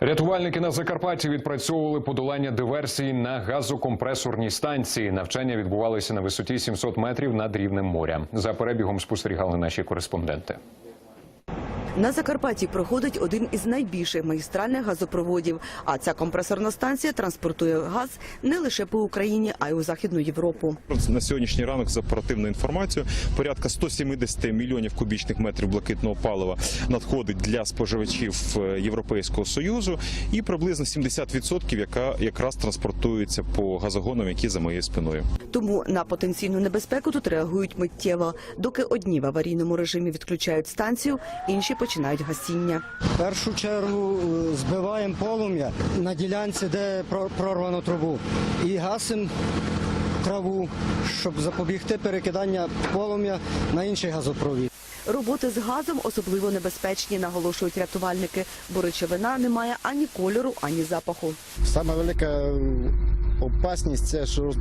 Рятувальники на Закарпатті відпрацьовували подолання диверсії на газокомпресорній станції. Навчання відбувалися на висоті 700 метрів над рівнем моря. За перебігом спостерігали наші кореспонденти. На Закарпатті проходить один із найбільших магістральних газопроводів. А ця компресорна станція транспортує газ не лише по Україні, а й у Західну Європу. На сьогоднішній ранок за оперативною інформацією порядка 170 мільйонів кубічних метрів блакитного палива надходить для споживачів е, Європейського союзу, і приблизно 70% яка якраз транспортується по газогонам, які за моєю спиною. Тому на потенційну небезпеку тут реагують миттєво. Доки одні в аварійному режимі відключають станцію, інші починають гасіння. В першу чергу е, збиваємо полум'я на ділянці, де про- прорвано трубу, і гасимо траву, щоб запобігти перекидання полум'я на інший газопровід. Роботи з газом особливо небезпечні, наголошують рятувальники, бо речовина не має ані кольору, ані запаху. Саме велика опасність це що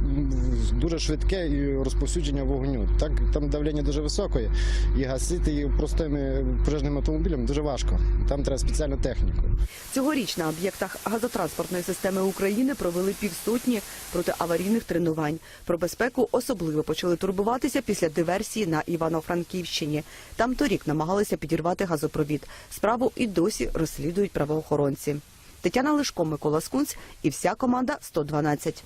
дуже швидке розповсюдження вогню. Так там давлення дуже високе, і гасити її простими пожежними автомобілями дуже важко. Там треба спеціальну техніку. Цьогоріч на об'єктах газотранспортної системи України провели півсотні протиаварійних тренувань. Про безпеку особливо почали турбуватися після диверсії на Івано-Франківщині. Там торік намагалися підірвати газопровід. Справу і досі розслідують правоохоронці. Тетяна Лишко, Микола Скунць і вся команда 112.